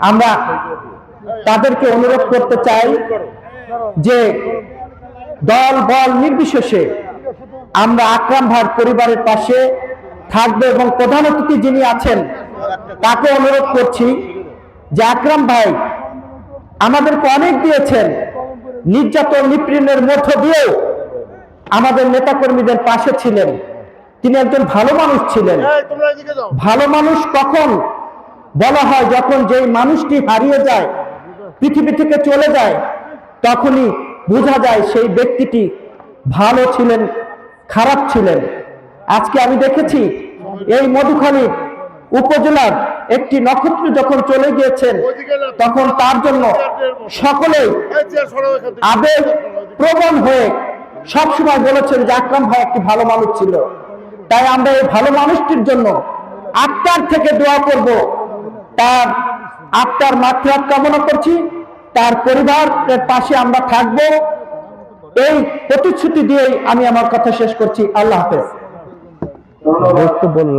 আমরা তাদেরকে অনুরোধ করতে চাই যে দল বল নির্বিশেষে আমরা আকরাম ভাইয়ের পরিবারের পাশে থাকবে এবং প্রধান অতিথি যিনি আছেন তাকে অনুরোধ করছি যে আকরাম ভাই আমাদেরকে অনেক দিয়েছেন নির্যাতন নিপীড়নের মধ্য দিয়েও আমাদের নেতাকর্মীদের পাশে ছিলেন। তিনি একজন ভালো মানুষ ছিলেন। ভালো মানুষ কখন বলা হয় যখন যেই মানুষটি হারিয়ে যায়, পৃথিবী থেকে চলে যায়, তখনই বোঝা যায় সেই ব্যক্তিটি ভালো ছিলেন, খারাপ ছিলেন। আজকে আমি দেখেছি এই মধুখালী উপজেলার একটি নক্ষত্র যখন চলে গিয়েছেন, তখন তার জন্য সকলেই আবেগ প্রবণ হয়ে সবসময় বলেছেন যে আকরাম ভাই একটি ভালো মানুষ ছিল। তাই আমরা এই ভালো মানুষটির জন্য আত্মার থেকে দোয়া করব। তার আত্মার মাত্রাত কামনা করছি, তার পরিবারের পাশে আমরা থাকব। এই প্রতিশ্রুতি দিয়েই আমি আমার কথা শেষ করছি। আল্লাহ হাফেজ। বললাম